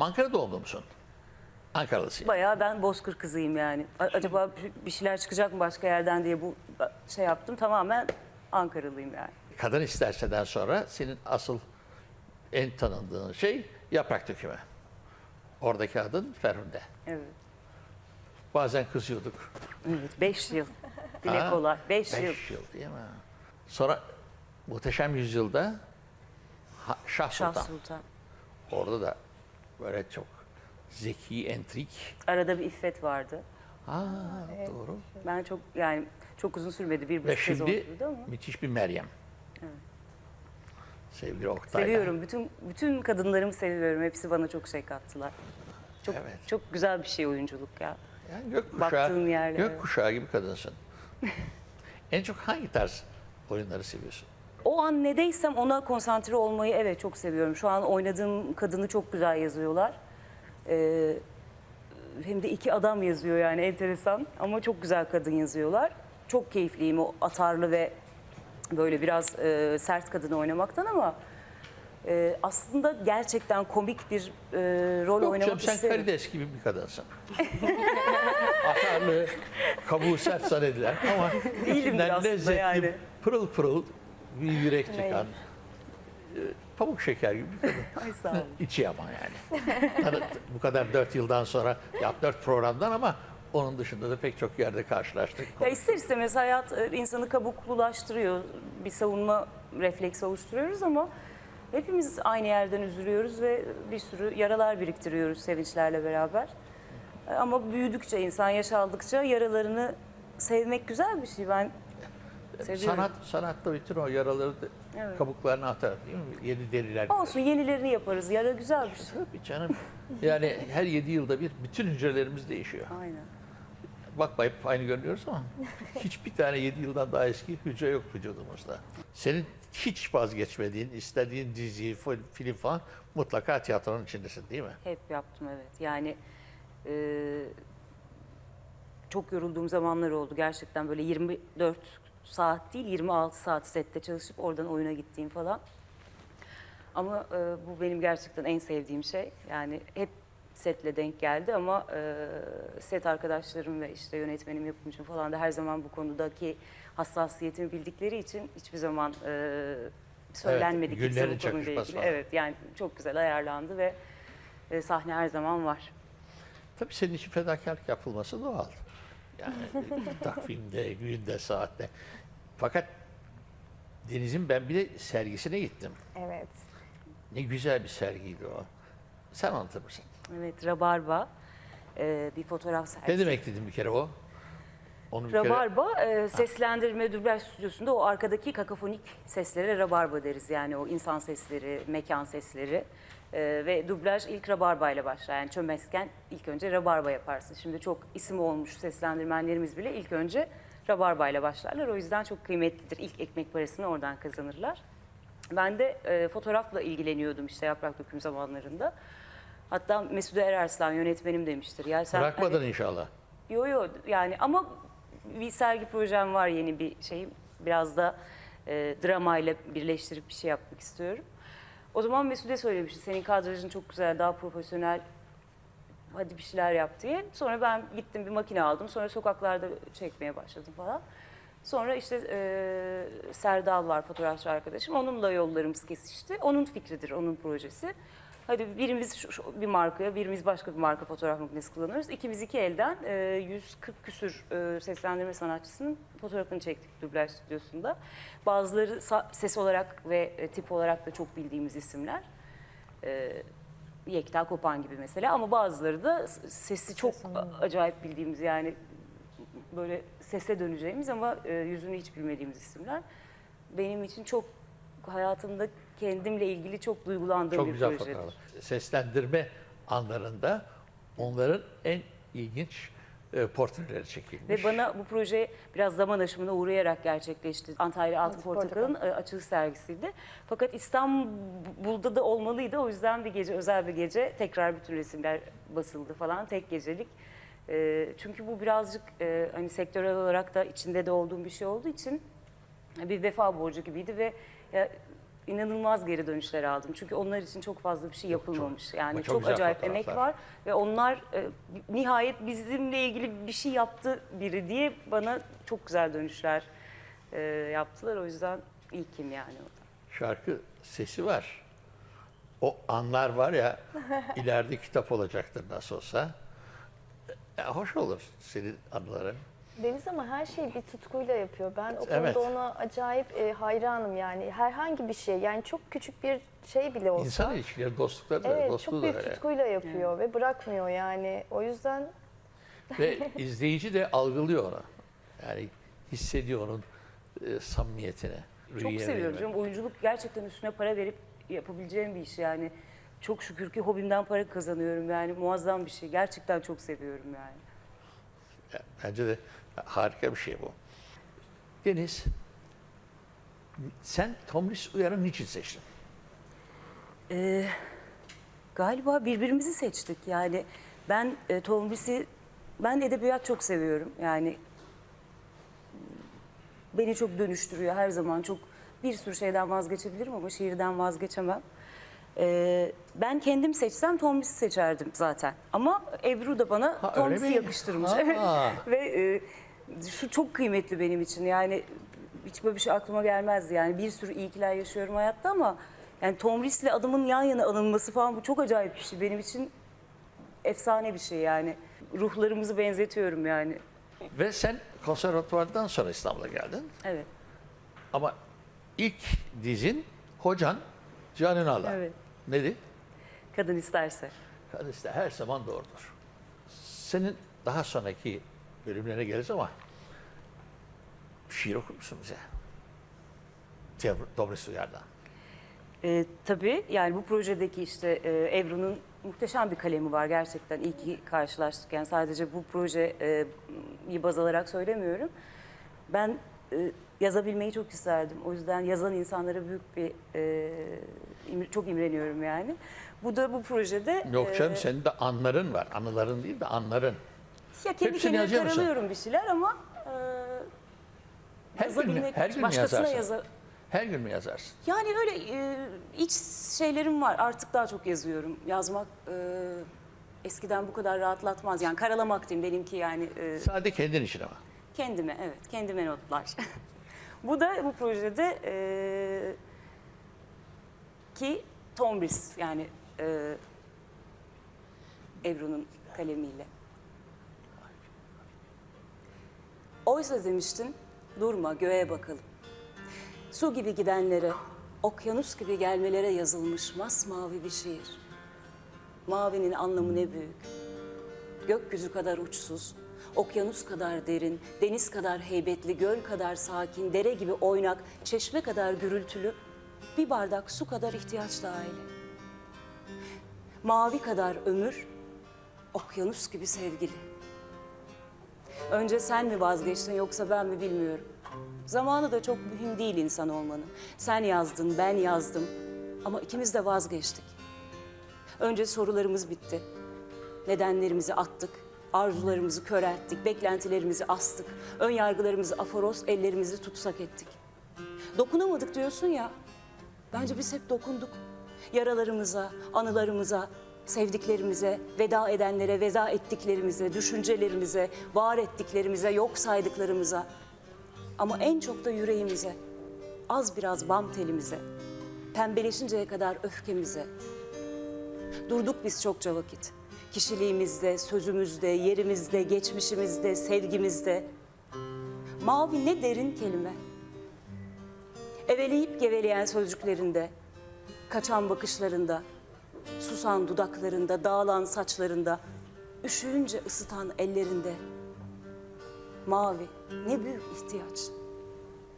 Ankara doğumlu musun? Ankaralısın. Bayağı ben bozkır kızıyım yani. A- Acaba bir- şeyler çıkacak mı başka yerden diye bu şey yaptım. Tamamen Ankaralıyım yani. Kadın isterseden sonra senin asıl en tanındığın şey yaprak dökümü. Oradaki adın Ferhunde. Evet. Bazen kızıyorduk. Evet. Beş yıl. Dile Ha, kolay. Beş, yıl. Beş yıl değil mi? Sonra Muhteşem Yüzyılda Ha- Şah Şah Sultan. Sultan. Orada da böyle çok zeki, entrik. Arada bir iffet vardı. Aa, doğru. Ben çok yani çok uzun sürmedi. Bir buçuk sezon sürdü ama. müthiş bir Meryem. Sevgili Oktay'la. Seviyorum. Bütün bütün kadınlarımı seviyorum. Hepsi bana çok şey kattılar. Çok Evet. çok güzel bir şey oyunculuk ya. Yani gökkuşağı, Baktığın yerlere. gökkuşağı gibi kadınsın. en çok hangi tarz oyunları seviyorsun? O an nedeysem ona konsantre olmayı evet çok seviyorum. Şu an oynadığım kadını çok güzel yazıyorlar. Ee, hem de iki adam yazıyor yani enteresan ama çok güzel kadın yazıyorlar. Çok keyifliyim o atarlı ve böyle biraz e, sert kadını oynamaktan ama e, aslında gerçekten komik bir e, rol Yok oynamak canım sen isterim. karides gibi bir kadınsın. Atarlı, kabuğu sert zannedilen ama içinden aslında lezzetli, yani. pırıl pırıl bir yürek çıkan, e, pamuk şeker gibi bir kadın. Ay sağ olun. İçi ama yani. Tabii bu kadar dört yıldan sonra, yap dört programdan ama onun dışında da pek çok yerde karşılaştık. Ya ister istemez hayat e, insanı kabuklulaştırıyor. Bir savunma refleksi oluşturuyoruz ama hepimiz aynı yerden üzülüyoruz ve bir sürü yaralar biriktiriyoruz sevinçlerle beraber. E, Ama büyüdükçe, insan yaş aldıkça yaralarını sevmek güzel bir şey. Ben seviyorum. Sanat, sanatta bütün o yaraları da Evet. kabuklarını atar değil mi? Yeni deriler. Olsun yenilerini yaparız. Yara güzel bir şey. Tabii canım. Yani her yedi yılda bir bütün hücrelerimiz değişiyor. Aynen. Bakma hep aynı görünüyoruz ama hiçbir tane 7 yıldan daha eski hücre yok vücudumuzda. Senin hiç vazgeçmediğin, istediğin dizi, fil- film falan mutlaka tiyatronun içindesin değil mi? Hep yaptım evet. Yani e, çok yorulduğum zamanlar oldu gerçekten böyle 24 saat değil 26 saat sette çalışıp oradan oyuna gittiğim falan. Ama e, bu benim gerçekten en sevdiğim şey. Yani hep setle denk geldi ama e, set arkadaşlarım ve işte yönetmenim, yapımcım falan da her zaman bu konudaki hassasiyetimi bildikleri için hiçbir zaman e, söylenmedi kimse günlerin bu konuyla ilgili. falan. Evet yani çok güzel ayarlandı ve e, sahne her zaman var. Tabii senin için fedakarlık yapılması doğal. Yani takvimde, günde, saatte. Fakat Deniz'in ben bir de sergisine gittim. Evet. Ne güzel bir sergiydi o. Sen anlatır mısın? Evet, Rabarba e, bir fotoğraf sergisi. Ne demek dedim bir kere o? Onu bir kere- Rabarba e, seslendirme dublaj stüdyosunda o arkadaki kakafonik seslere rabarba deriz. Yani o insan sesleri, mekan sesleri E, ve dublaj ilk rabarba ile başlar. Yani çömezken ilk önce rabarba yaparsın. Şimdi çok isim olmuş seslendirmenlerimiz bile ilk önce rabarba ile başlarlar. O yüzden çok kıymetlidir. İlk ekmek parasını oradan kazanırlar. Ben de e, fotoğrafla ilgileniyordum işte yaprak döküm zamanlarında. Hatta Mesude Erarslan yönetmenim demiştir. Ya sen Bırakmadın hani- inşallah. Yo yo yani ama bir sergi projem var yeni bir şeyim. Biraz da e, dramayla birleştirip bir şey yapmak istiyorum. O zaman Mesude söylemişti senin kadrajın çok güzel, daha profesyonel. Hadi bir şeyler yap diye. Sonra ben gittim bir makine aldım. Sonra sokaklarda çekmeye başladım falan. Sonra işte e, Serdal var fotoğrafçı arkadaşım. Onunla yollarımız kesişti. Onun fikridir, onun projesi. Hadi birimiz şu, şu bir markaya, birimiz başka bir marka fotoğraf makinesi kullanıyoruz. İkimiz iki elden e, 140 küsür e, seslendirme sanatçısının fotoğrafını çektik dublaj stüdyosunda. Bazıları ses olarak ve e, tip olarak da çok bildiğimiz isimler. E, Yekta Kopan gibi mesela ama bazıları da sesi çok acayip bildiğimiz yani böyle sese döneceğimiz ama e, yüzünü hiç bilmediğimiz isimler. Benim için çok hayatımda kendimle ilgili çok duygulandığım Çok bir güzel projedir. fotoğraf. Seslendirme anlarında onların en ilginç e, portreleri çekilmiş. Ve bana bu proje biraz zaman aşımına uğrayarak gerçekleşti. Antalya Altın Altın Portakal'ın e, açılış sergisiydi. Fakat İstanbul'da da olmalıydı. O yüzden bir gece, özel bir gece tekrar bütün resimler basıldı falan. Tek gecelik. E, Çünkü bu birazcık e, hani sektörel olarak da içinde de olduğum bir şey olduğu için bir vefa borcu gibiydi ve ya, inanılmaz geri dönüşler aldım. Çünkü onlar için çok fazla bir şey yapılmamış. yani çok çok, acayip emek var ve onlar e, nihayet bizimle ilgili bir şey yaptı biri diye bana çok güzel dönüşler e, yaptılar. O yüzden ilkim yani o da. Şarkı sesi var. O anlar var ya ileride kitap olacaktır nasıl olsa. Ya hoş olur senin anıların. Deniz ama her şeyi bir tutkuyla yapıyor. Ben o konuda Evet. ona acayip e, hayranım yani. Herhangi bir şey yani çok küçük bir şey bile olsa. İnsan ilişkileri, dostlukları da, Evet dostluğu çok da büyük öyle. tutkuyla yapıyor ve bırakmıyor yani. O yüzden Ve izleyici de algılıyor onu. Yani hissediyor onun e, samimiyetini. Çok seviyorum canım. Oyunculuk gerçekten üstüne para verip yapabileceğim bir iş yani. Çok şükür ki hobimden para kazanıyorum yani muazzam bir şey. Gerçekten çok seviyorum yani. Ya, Bence de harika bir şey bu. Deniz, sen Tomris Uyar'ı niçin seçtin? Ee, galiba birbirimizi seçtik yani. Ben e, Tomris'i, ben edebiyat çok seviyorum yani. Beni çok dönüştürüyor her zaman. Çok bir sürü şeyden vazgeçebilirim ama şiirden vazgeçemem. Ee, ben kendim seçsem Tomris'i seçerdim zaten. Ama Ebru da bana Tomris'i yakıştırmış. Ha. Ve e, şu çok kıymetli benim için. Yani hiç böyle bir şey aklıma gelmezdi. Yani bir sürü iyilikler yaşıyorum hayatta ama yani Tomris'le adımın yan yana alınması falan bu çok acayip bir şey. Benim için efsane bir şey yani. Ruhlarımızı benzetiyorum yani. Ve sen konservatuvardan sonra İstanbul'a geldin. Evet. Ama ilk dizin hocan Can Ünal'la. Evet. Neydi? Kadın isterse. Kadın işte her zaman doğrudur. Senin daha sonraki bölümlerine geliriz ama şiir okur musun bize? Tomris Uyar'dan. Ee, tabii yani bu projedeki işte e, Ebru'nun muhteşem bir kalemi var gerçekten. İyi ki karşılaştık. Yani sadece bu projeyi baz alarak söylemiyorum. Ben e, yazabilmeyi çok isterdim. O yüzden yazan insanlara büyük bir e, çok imreniyorum yani. Bu da bu projede Yok canım e, senin de anların var. Anıların değil de anların. Ya kendi hepsini kendime yazıyor musun? karalıyorum bir şeyler ama e, Her gün mü, yazabilmek her gün mü başkasına yazarsın? yaza Her gün mü yazarsın? Yani öyle e, iç şeylerim var. Artık daha çok yazıyorum. Yazmak e, eskiden bu kadar rahatlatmaz. Yani karalamak diyeyim benimki yani e, Sadece kendin için ama. kendime evet kendime notlar. bu da bu projede e, ki Tombris yani e, Ebru'nun kalemiyle. Oysa demiştin durma göğe bakalım. Su gibi gidenlere, okyanus gibi gelmelere yazılmış masmavi bir şiir. Mavinin anlamı ne büyük. Gökyüzü kadar uçsuz, okyanus kadar derin, deniz kadar heybetli, göl kadar sakin, dere gibi oynak, çeşme kadar gürültülü, bir bardak su kadar ihtiyaçlı aile. Mavi kadar ömür, okyanus gibi sevgili. Önce sen mi vazgeçtin yoksa ben mi bilmiyorum. Zamanı da çok mühim değil insan olmanın. Sen yazdın, ben yazdım ama ikimiz de vazgeçtik. Önce sorularımız bitti. Nedenlerimizi attık, arzularımızı körelttik, beklentilerimizi astık, ön yargılarımızı aforoz, ellerimizi tutsak ettik. Dokunamadık diyorsun ya, bence biz hep dokunduk. Yaralarımıza, anılarımıza, sevdiklerimize, veda edenlere, veda ettiklerimize, düşüncelerimize, var ettiklerimize, yok saydıklarımıza. Ama en çok da yüreğimize, az biraz bam telimize, pembeleşinceye kadar öfkemize. Durduk biz çokça vakit. Kişiliğimizde, sözümüzde, yerimizde, geçmişimizde, sevgimizde. Mavi ne derin kelime. Eveleyip geveleyen sözcüklerinde, kaçan bakışlarında, susan dudaklarında, dağılan saçlarında, üşüyünce ısıtan ellerinde. Mavi ne büyük ihtiyaç.